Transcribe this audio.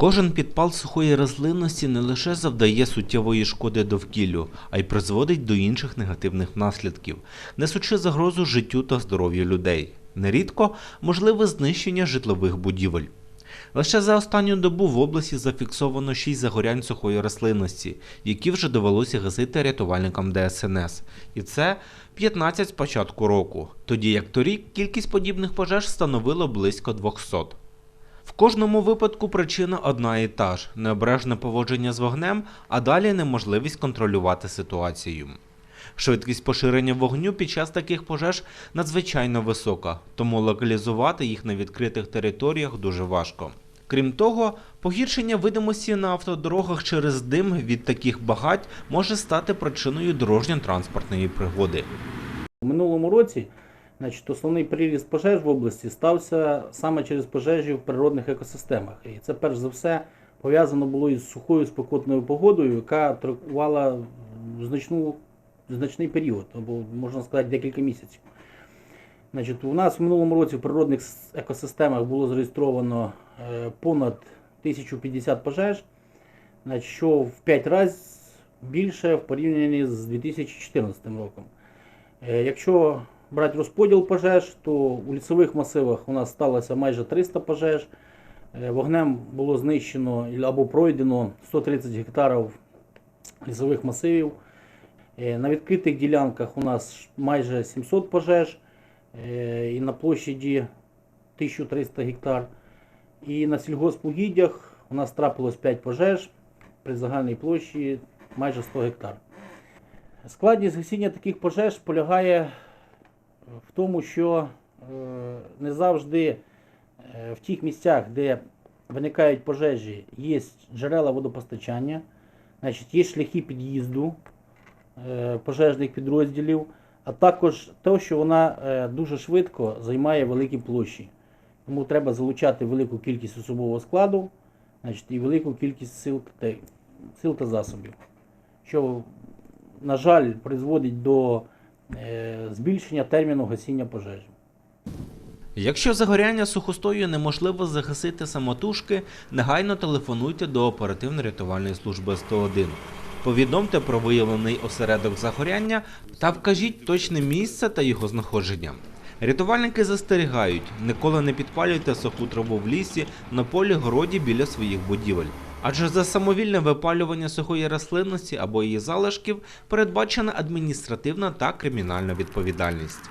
Кожен підпал сухої рослинності не лише завдає суттєвої шкоди довкіллю, а й призводить до інших негативних наслідків, несучи загрозу життю та здоров'ю людей. Нерідко можливе знищення житлових будівель. Лише за останню добу в області зафіксовано 6 загорянь сухої рослинності, які вже довелося гасити рятувальникам ДСНС. І це 15 з початку року, тоді як торік кількість подібних пожеж становила близько 200. В кожному випадку причина одна і та ж необережне поводження з вогнем, а далі неможливість контролювати ситуацію. Швидкість поширення вогню під час таких пожеж надзвичайно висока, тому локалізувати їх на відкритих територіях дуже важко. Крім того, погіршення видимості на автодорогах через дим від таких багать може стати причиною дорожньо-транспортної пригоди. У минулому році значить, основний приріст пожеж в області стався саме через пожежі в природних екосистемах. І це перш за все пов'язано було із сухою спекотною погодою, яка тривала значну, значний період, або можна сказати декілька місяців. Значить, у нас в минулому році в природних екосистемах було зареєстровано е, понад 1050 пожеж, що в 5 разів більше в порівнянні з 2014 роком. Е, Якщо брати розподіл пожеж, то у лісових масивах у нас сталося майже 300 пожеж. Е, Вогнем було знищено або пройдено 130 гектарів лісових масивів. Е, На відкритих ділянках у нас майже 700 пожеж е, і на площаді 1300 гектар. І на сільгоспугіддях у нас трапилось 5 пожеж при загальній площі майже 100 гектар. Складність гасіння таких пожеж полягає в тому, що е, не завжди е, в тих місцях, де виникають пожежі, є джерела водопостачання, значить, є шляхи під'їзду е, пожежних підрозділів, а також те, що вона дуже швидко займає великі площі. Тому треба залучати велику кількість особового складу значить, і велику кількість сил та, сил та засобів, що на жаль, призводить до збільшення терміну гасіння пожежі. Якщо загоряння сухостою неможливо загасити самотужки, негайно телефонуйте до оперативно-рятувальної служби 101. Повідомте про виявлений осередок загоряння та вкажіть точне місце та його знаходження. Рятувальники застерігають, ніколи не підпалюйте суху траву в лісі, на полі, городі біля своїх будівель. Адже за самовільне випалювання сухої рослинності або її залишків передбачена адміністративна та кримінальна відповідальність.